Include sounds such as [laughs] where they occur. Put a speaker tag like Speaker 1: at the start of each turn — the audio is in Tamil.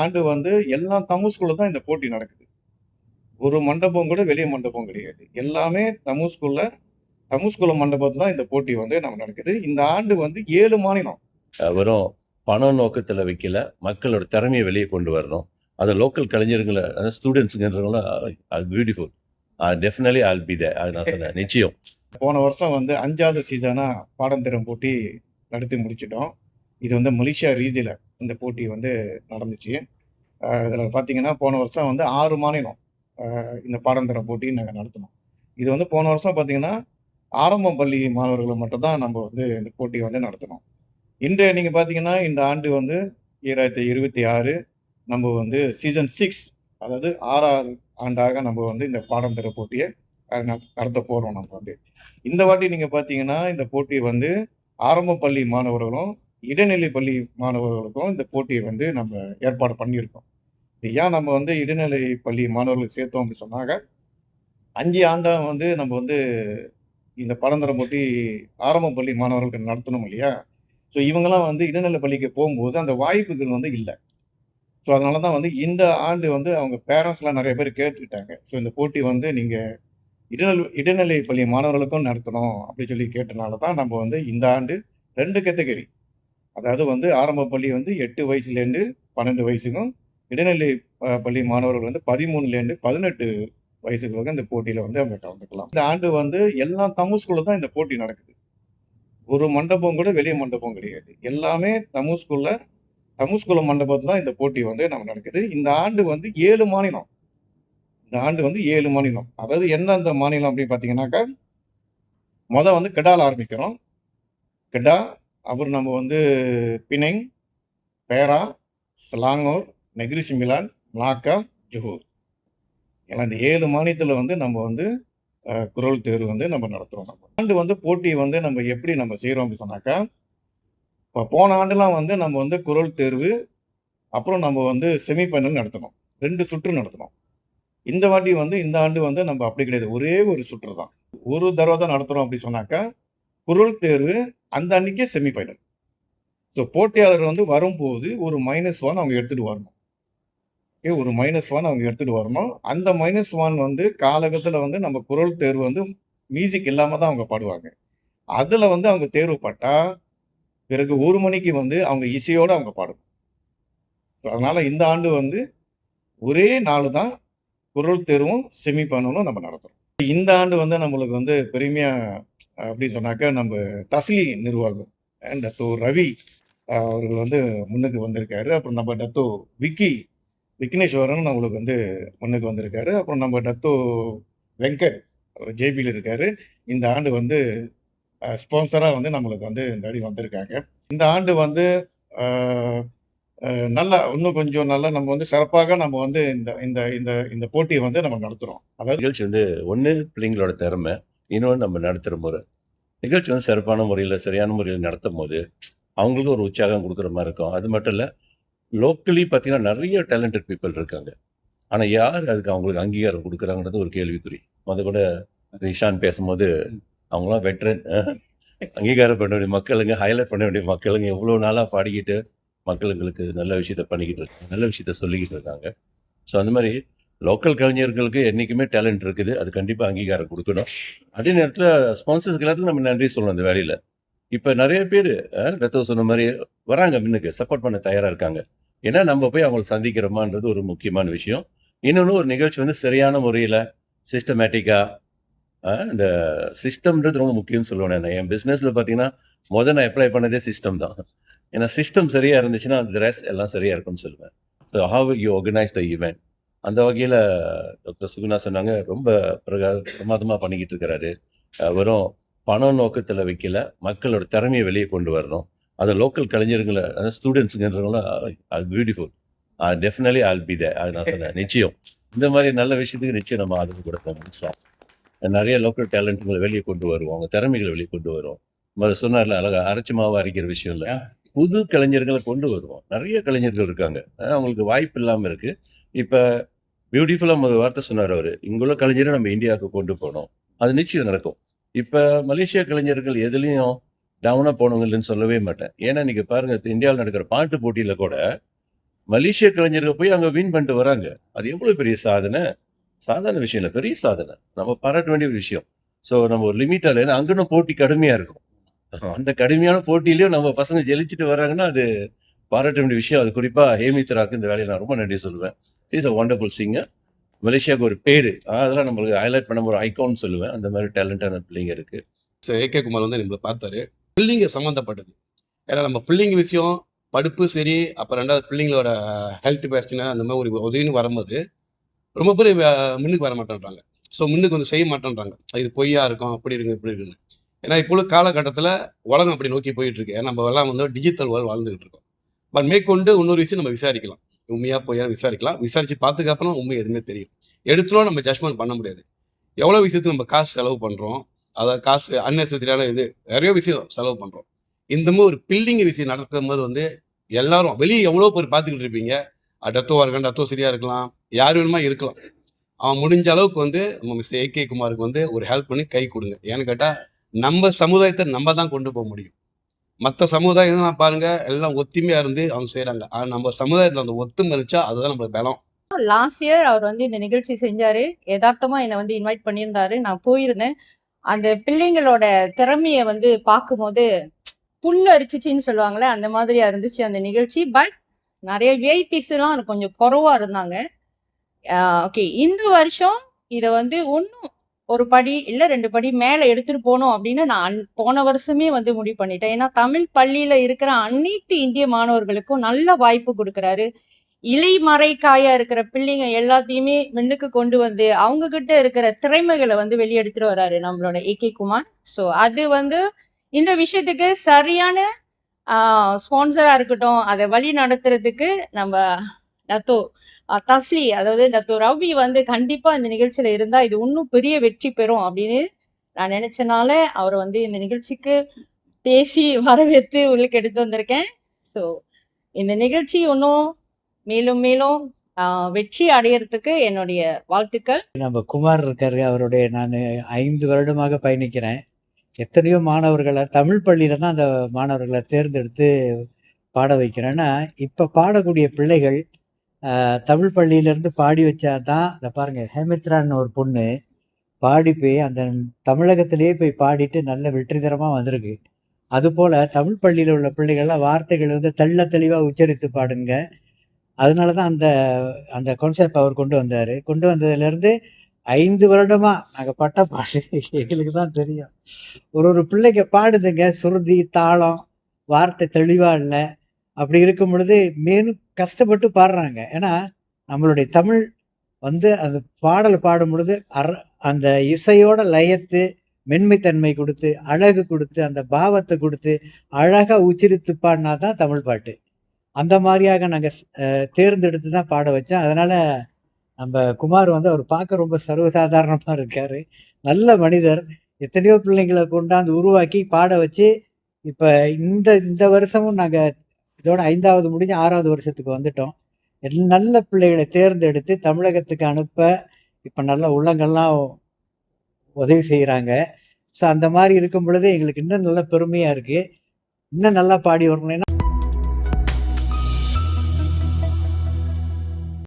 Speaker 1: ஆண்டு வந்து எல்லா தமிழ் ஸ்கூல்ல தான் இந்த போட்டி நடக்குது. ஒரு மண்டபம் கூட வெளிய மண்டபம் கிடையாது. எல்லாமே தமிழ் ஸ்கூல்ல தமிழ் ஸ்கூல் மண்டபத்துல தான் இந்த போட்டி வந்து நம்ம நடக்குது. இந்த ஆண்டு வந்து ஏழு மாநிலம்.
Speaker 2: வெறும் பணம் நோக்கத்தில் வைக்கல. மக்களோட திறமையை வெளியே கொண்டு வரணும். அது லோக்கல் கலைஞர்களை அதாவது ஸ்டூடெண்ட்ஸுங்கிறவங்களாம் அது beautiful definitely all be they அது நான் சொன்னேன். நிச்சயம்.
Speaker 1: போன வருஷம் வந்து அஞ்சாவது சீசனா பாடம் திறம் போட்டி நடத்தி முடிச்சிட்டோம். இது வந்து மலேசியா ரீதியில இந்த போட்டி வந்து நடந்துச்சு. இதில் பார்த்தீங்கன்னா போன வருஷம் வந்து ஆறு மாநிலம் இந்த பாடந்திர போட்டி நாங்கள் நடத்தினோம். இது வந்து போன வருஷம் பார்த்தீங்கன்னா ஆரம்ப பள்ளி மாணவர்களை மட்டும் தான் நம்ம வந்து இந்த போட்டியை வந்து நடத்தினோம். இன்று நீங்கள் பார்த்தீங்கன்னா இந்த ஆண்டு வந்து ஈராயிரத்தி இருபத்தி ஆறு நம்ம வந்து சீசன் சிக்ஸ் அதாவது ஆறாவது ஆண்டாக நம்ம வந்து இந்த பாடந்திர போட்டியை நட- நடத்த போகிறோம் நம்ம வந்து. இந்த வாட்டி நீங்கள் பார்த்தீங்கன்னா இந்த போட்டி வந்து ஆரம்ப பள்ளி மாணவர்களும் இடைநிலை பள்ளி மாணவர்களுக்கும் இந்த போட்டியை வந்து நம்ம ஏற்பாடு பண்ணியிருக்கோம். இது ஏன் நம்ம வந்து இடைநிலை பள்ளி மாணவர்களுக்கு சேர்த்தோம் அப்படின்னு சொன்னாங்க அஞ்சு ஆண்டாக வந்து நம்ம வந்து இந்த படந்தரம் போட்டி ஆரம்ப பள்ளி மாணவர்களுக்கு நடத்தணும் இல்லையா? ஸோ இவங்கெல்லாம் வந்து இடைநிலை பள்ளிக்கு போகும்போது அந்த வாய்ப்புகள் வந்து இல்லை. ஸோ அதனால தான் வந்து இந்த ஆண்டு வந்து அவங்க பேரண்ட்ஸ்லாம் நிறைய பேர் கேட்டுக்கிட்டாங்க. ஸோ இந்த போட்டி வந்து நீங்கள் இடைநிலை இடைநிலை பள்ளி மாணவர்களுக்கும் நடத்தணும் அப்படின்னு சொல்லி கேட்டனால தான் நம்ம வந்து இந்த ஆண்டு ரெண்டு கேட்டகரி அதாவது வந்து ஆரம்ப பள்ளி வந்து எட்டு வயசுலேருந்து பன்னெண்டு வயசுக்கும் இடைநிலை பள்ளி மாணவர்கள் வந்து பதிமூணுலேருந்து பதினெட்டு வயசுகளுக்கு இந்த போட்டியில் வந்து அவங்க கலந்துக்கலாம். இந்த ஆண்டு வந்து எல்லா தமிழ் ஸ்கூலில் தான் இந்த போட்டி நடக்குது. ஒரு மண்டபம் கூட வெளிய மண்டபம் கிடையாது. எல்லாமே தமிழ் ஸ்கூலில் தமிழ் ஸ்கூல் மண்டபத்தில் தான் இந்த போட்டி வந்து நம்ம நடக்குது. இந்த ஆண்டு வந்து ஏழு மாநிலம். இந்த ஆண்டு வந்து ஏழு மாநிலம். அதாவது எந்தெந்த மாநிலம் அப்படின்னு பார்த்தீங்கன்னாக்கா மொதல் வந்து கெடால் ஆரம்பிக்கிறோம் கெடா அப்புறம் நம்ம வந்து Penang Perak Selangor Negeri Sembilan Malacca Johor ஏன்னா இந்த ஏழு மாநிலத்தில் வந்து நம்ம வந்து குரல் தேர்வு வந்து நம்ம நடத்துகிறோம் நம்ம. ஆண்டு வந்து போட்டி வந்து நம்ம எப்படி நம்ம செய்கிறோம் அப்படின்னு சொன்னாக்கா இப்போ போன ஆண்டுலாம் வந்து நம்ம வந்து குரல் தேர்வு அப்புறம் நம்ம வந்து செமிஃபைனல் நடத்தணும் ரெண்டு சுற்று நடத்தணும் இந்த வாட்டி வந்து இந்த ஆண்டு வந்து நம்ம அப்படி கிடையாது. ஒரே ஒரு சுற்று தான் ஒரு தடவை தான் நடத்துகிறோம் அப்படி சொன்னாக்கா குரல் தேர்வு அந்த அன்னைக்கே செமிஃபைனல். ஸோ போட்டியாளர் வந்து வரும்போது ஒரு மைனஸ் ஒன் அவங்க எடுத்துகிட்டு வரணும். ஓகே ஒரு மைனஸ் ஒன் அவங்க எடுத்துகிட்டு வரணும். அந்த மைனஸ் ஒன் வந்து காலகத்தில் வந்து நம்ம குரல் தேர்வு வந்து மியூசிக் இல்லாமல் தான் அவங்க பாடுவாங்க. அதில் வந்து அவங்க தேர்வு பிறகு ஒரு மணிக்கு வந்து அவங்க இசையோடு அவங்க பாடணும். ஸோ அதனால் இந்த ஆண்டு வந்து ஒரே நாள் தான் குரல் தேர்வும் செமி பண்ணணும் நம்ம நடத்துகிறோம் இந்த ஆண்டு வந்து நம்மளுக்கு வந்து பெருமையா அப்படின்னு சொன்னாக்கா நம்ம தஸ்லி நிர்வாகம் அண்ட் டத்தோ ரவி அவர்கள் வந்து முன்னுக்கு வந்திருக்காரு. அப்புறம் நம்ம டத்தோ விக்கி விக்னேஸ்வரன் நம்மளுக்கு வந்து முன்னுக்கு வந்திருக்காரு. அப்புறம் நம்ம டத்தோ வெங்கட் அவர் ஜேபியில் இருக்காரு. இந்த ஆண்டு வந்து ஸ்பான்சராக வந்து நம்மளுக்கு வந்து இந்த அடி வந்திருக்காங்க. இந்த ஆண்டு வந்து நல்லா இன்னும் கொஞ்சம் நல்லா நம்ம வந்து சிறப்பாக நம்ம வந்து இந்த இந்த இந்த இந்த போட்டியை வந்து நம்ம நடத்துகிறோம் அதாவது
Speaker 2: நிகழ்ச்சி வந்து ஒன்று பிள்ளைங்களோட திறமை. இன்னொன்று நம்ம நடத்துகிற முறை. நிகழ்ச்சி வந்து சிறப்பான முறையில் சரியான முறையில் நடத்தும் போது அவங்களுக்கு ஒரு உற்சாகம் கொடுக்குற மாதிரி இருக்கும். அது மட்டும் இல்லை லோக்கலி பார்த்தீங்கன்னா நிறைய டேலண்டட் பீப்புள் இருக்காங்க. ஆனால் யார் அதுக்கு அவங்களுக்கு அங்கீகாரம் கொடுக்குறாங்கிறது ஒரு கேள்விக்குறி. முத கூட ரிஷான் பேசும்போது அவங்களாம் வெட்ரன் அங்கீகாரம் பண்ண வேண்டிய மக்களுங்க ஹைலைட் பண்ண வேண்டிய மக்களுங்க எவ்வளோ நாளாக பாடிக்கிட்டு மக்களுங்களுக்கு நல்ல விஷயத்த பண்ணிக்கிட்டு இருக்காங்க நல்ல விஷயத்த சொல்லிக்கிட்டு இருக்காங்க. ஸோ அந்த மாதிரி லோக்கல் கலைஞர்களுக்கு என்றைக்குமே டேலண்ட் இருக்குது. அது கண்டிப்பாக அங்கீகாரம் கொடுக்கணும். அதே நேரத்தில் ஸ்பான்சர்ஸ்க்கு எல்லாத்துக்கும் நம்ம நன்றி சொல்லணும் அந்த வேலையில். இப்போ நிறைய பேர் ரத்தம் சொன்ன மாதிரி வராங்க முன்னுக்கு சப்போர்ட் பண்ண தயாராக இருக்காங்க. ஏன்னா நம்ம போய் அவங்களை சந்திக்கிறோமான்றது ஒரு முக்கியமான விஷயம். இன்னொன்று ஒரு நிகழ்ச்சி வந்து சரியான முறையில் சிஸ்டமேட்டிக்காக இந்த சிஸ்டம்ன்றது ரொம்ப முக்கியம்னு சொல்லுவேன் நான். என் பிஸ்னஸில் பார்த்தீங்கன்னா முதல் நான் அப்ளை பண்ணதே சிஸ்டம் தான். ஏன்னா சிஸ்டம் சரியாக இருந்துச்சுன்னா அந்த ரெஸ்ட் எல்லாம் சரியாக இருக்கும்னு சொல்லுவேன். So how you organise the event அந்த வகையில் டாக்டர் சுகுணா சொன்னாங்க ரொம்ப பிரகா பிரமாதமாக பண்ணிக்கிட்டு இருக்கிறாரு. வெறும் பணம் நோக்கத்தில் வைக்கல மக்களோட திறமையை வெளியே கொண்டு வரணும். அது லோக்கல் கலைஞர்களை அதாவது ஸ்டூடெண்ட்ஸுங்கிறவங்களும் அது beautiful definitely all be they அது நான் சொன்னேன். நிச்சயம். இந்த மாதிரி நல்ல விஷயத்துக்கு நிச்சயம் நம்ம ஆதரவு கொடுப்போம் முழுசா நிறைய லோக்கல் டேலண்ட்டுங்களை வெளியே கொண்டு வருவோம். அவங்க திறமைகளை வெளியே கொண்டு வருவோம். முதல்ல சொன்னார்ல அழகா அரைச்சி மாவு அரைக்கிற விஷயம் இல்லை. புது கலைஞர்களை கொண்டு வருவோம். நிறைய கலைஞர்கள் இருக்காங்க. அவங்களுக்கு வாய்ப்பு இல்லாமல் இருக்குது இப்போ பியூட்டிஃபுல்லாக ஒரு வார்த்தை சொன்னார் அவர். இங்குள்ள கலைஞரை நம்ம இந்தியாவுக்கு கொண்டு போனோம் அது நிச்சயம் நடக்கும். இப்போ மலேசியா கலைஞர்கள் எதுலேயும் டவுனாக போனவங்க இல்லைன்னு சொல்லவே மாட்டேன். ஏன்னா நீங்கள் பாருங்கள் இந்தியாவில் நடக்கிற பாட்டு போட்டியில் கூட மலேசிய கலைஞர்கள் போய் அங்கே வின் பண்ணிட்டு வராங்க. அது எவ்வளோ பெரிய சாதனை? சாதாரண விஷயம் இல்லை. பெரிய சாதனை. நம்ம பாராட்ட வேண்டிய ஒரு விஷயம். ஸோ நம்ம ஒரு லிமிட்டால ஏன்னா அங்கனும் போட்டி கடுமையாக இருக்கும். [laughs] அந்த கடுமையான போட்டியிலயும் நம்ம பசங்க ஜெயிச்சுட்டு வர்றாங்கன்னா அது பாராட்ட வேண்டிய விஷயம். அது குறிப்பா ஹேமித்ராக்கு இந்த வேலையை நான் ரொம்ப நன்றி சொல்லுவேன். இஸ் அ ஒண்டர்ஃபுல் சிங்கர் மலேசியாவுக்கு ஒரு பேர். அதெல்லாம் நம்மளுக்கு ஹைலைட் பண்ண ஒரு ஐகான் சொல்லுவேன். அந்த மாதிரி டேலண்டான பிள்ளைங்க இருக்கு.
Speaker 3: ஏகே குமார் வந்து நம்மளை பார்த்தாரு. பிள்ளைங்க சம்மந்தப்பட்டது. ஏன்னா நம்ம பிள்ளைங்க விஷயம் படுப்பு சரி அப்புறம் ரெண்டாவது பிள்ளைங்களோட ஹெல்த் பிரச்சனை அந்த மாதிரி ஒரு உதவின்னு வரும்போது ரொம்ப பேர் முன்னுக்கு வர மாட்டேன்றாங்க. ஸோ முன்னுக்கு வந்து செய்ய மாட்டேன்றாங்க. இது பொய்யா இருக்கும் அப்படி இருக்கு இப்படி இருக்குன்னு. ஏன்னா இப்போ உள்ள காலகட்டத்தில் உலகம் அப்படி நோக்கி போயிட்டு இருக்கு ஏன்னா நம்ம எல்லாம் வந்து டிஜிட்டல் வேர்ல்டு வாழ்ந்துகிட்டு இருக்கோம். பட் மேற்கொண்டு இன்னொரு விஷயம் நம்ம விசாரிக்கலாம். உண்மையா பொய்யா விசாரிக்கலாம். விசாரிச்சு பார்த்துக்கப்புறம் உண்மை எதுவுமே தெரியும். எடுத்துனோம் நம்ம ஜட்மெண்ட் பண்ண முடியாது. எவ்வளோ விஷயத்துக்கு நம்ம காசு செலவு பண்ணுறோம் அதாவது காசு அன்னெசரியான இது நிறைய விஷயம் செலவு பண்ணுறோம் இந்த மாதிரி ஒரு பில்டிங் விஷயம் நடக்கும்போது வந்து எல்லாரும் வெளியே எவ்வளோ பேர் பார்த்துக்கிட்டு இருப்பீங்க? டத்தோவா இருக்கலாம் டத்தோ சரியா இருக்கலாம். யார் வேணுமா இருக்கலாம். அவன் முடிஞ்ச அளவுக்கு வந்து நம்ம மிஸ் ஏகே குமாருக்கு வந்து ஒரு ஹெல்ப் பண்ணி கை கொடுங்க. ஏன்னு கேட்டால் நம்ம சமுதாயத்தை நம்ம தான் கொண்டு போக முடியும். மற்ற சமுதாயம் பாருங்க எல்லாம் ஒத்துமையா இருந்து அவங்க செய்யறாங்க ஆனா நம்ம சமுதாயத்தில் அந்த ஒத்துமை இருந்துச்சா அதுதான் நம்மளுக்கு பலம்.
Speaker 4: லாஸ்ட் இயர் அவர் வந்து இந்த நிகழ்ச்சி செஞ்சாரு. யதார்த்தமா என்னை வந்து இன்வைட் பண்ணியிருந்தாரு. நான் போயிருந்தேன். அந்த பிள்ளைங்களோட திறமைய வந்து பார்க்கும்போது புல் அரிச்சிச்சின்னு சொல்லுவாங்களே அந்த மாதிரியா இருந்துச்சு அந்த நிகழ்ச்சி. பட் நிறைய விஐபிஸ் எல்லாம் கொஞ்சம் குறவா இருந்தாங்க. ஓகே இந்த வருஷம் இதை வந்து ஒன்றும் ஒரு படி இல்ல ரெண்டு படி மேல எடுத்துட்டு போகணும் அப்படின்னு நான் போன வருஷமே வந்து முடிவு பண்ணிட்டேன். ஏன்னா தமிழ் பள்ளியில இருக்கிற அனைத்து இந்திய மாணவர்களுக்கும் நல்ல வாய்ப்பு கொடுக்கறாரு. இலைமறைக்காயா இருக்கிற பிள்ளைங்க எல்லாத்தையுமே மின்னுக்கு கொண்டு வந்து அவங்க கிட்ட இருக்கிற திறமைகளை வந்து வெளியெடுத்துட்டு வராரு நம்மளோட ஏகே குமார். ஸோ அது வந்து இந்த விஷயத்துக்கு சரியான ஸ்பான்சரா இருக்கட்டும் அதை வழி நடத்துறதுக்கு நம்ம நத்தோ தஸ்லி அதாவது டத்தோ ரவி வந்து கண்டிப்பா இந்த நிகழ்ச்சியில இருந்தா இது இன்னும் பெரிய வெற்றி பெறும் அப்படின்னு நான் நினைச்சனால அவரை வந்து இந்த நிகழ்ச்சிக்கு பேசி வரவேற்று உள்ளுக்கு எடுத்து வந்திருக்கேன். ஸோ இந்த நிகழ்ச்சி இன்னும் மேலும் மேலும் வெற்றி அடையறதுக்கு என்னுடைய வாழ்த்துக்கள்.
Speaker 5: நம்ம குமார் இருக்காரு அவருடைய நான் ஐந்து வருடமாக பயணிக்கிறேன். எத்தனையோ மாணவர்களை தமிழ் பள்ளியில தான் அந்த மாணவர்களை தேர்ந்தெடுத்து பாட வைக்கிறேன்னா இப்போ பாடக்கூடிய பிள்ளைகள் தமிழ் பள்ளியிலேருந்து பாடி வச்சா தான் இந்த பாருங்கள் ஹேமித்ரான்னு ஒரு பொண்ணு பாடி போய் அந்த தமிழகத்திலேயே போய் பாடிட்டு நல்ல வெற்றிகரமாக வந்திருக்கு. அதுபோல் தமிழ் பள்ளியில் உள்ள பிள்ளைகள்லாம் வார்த்தைகள் வந்து தெள்ள தெளிவாக உச்சரித்து பாடுங்க. அதனால தான் அந்த அந்த கான்செப்ட் அவர் கொண்டு வந்தார். கொண்டு வந்ததுலேருந்து ஐந்து வருடமாக நாங்கள் பட்ட பாடு. எங்களுக்கு தான் தெரியும். ஒரு ஒரு பிள்ளைங்க பாடுதுங்க சுருதி தாளம் வார்த்தை தெளிவாக இல்லை. அப்படி இருக்கும் பொழுது மேலும் கஷ்டப்பட்டு பாடுறாங்க. ஏன்னா நம்மளுடைய தமிழ் வந்து அந்த பாடல் பாடும் பொழுது அற அந்த இசையோட லயத்து மென்மைத்தன்மை கொடுத்து அழகு கொடுத்து அந்த பாவத்தை கொடுத்து அழகாக உச்சரித்து பாடினா தான் தமிழ் பாட்டு. அந்த மாதிரியாக நாங்கள் தேர்ந்தெடுத்து தான் பாட வச்சோம். அதனால் நம்ம குமார் வந்து அவர் பார்க்க ரொம்ப சர்வசாதாரணமாக இருக்கார். நல்ல மனிதர். எத்தனையோ பிள்ளைங்களை கொண்டாந்து உருவாக்கி பாட வச்சு இப்போ இந்த இந்த வருஷமும் நாங்கள் இதோட ஐந்தாவது முடிஞ்சு ஆறாவது வருஷத்துக்கு வந்துட்டோம். நல்ல பிள்ளைகளை தேர்ந்தெடுத்து தமிழகத்துக்கு அனுப்ப இப்ப நல்ல உள்ளங்கள்லாம் உதவி செய்யறாங்க ஸோ அந்த மாதிரி இருக்கும் பொழுது எங்களுக்கு இன்னும் நல்ல பெருமையா இருக்கு. இன்னும் நல்லா பாடி வரணும்.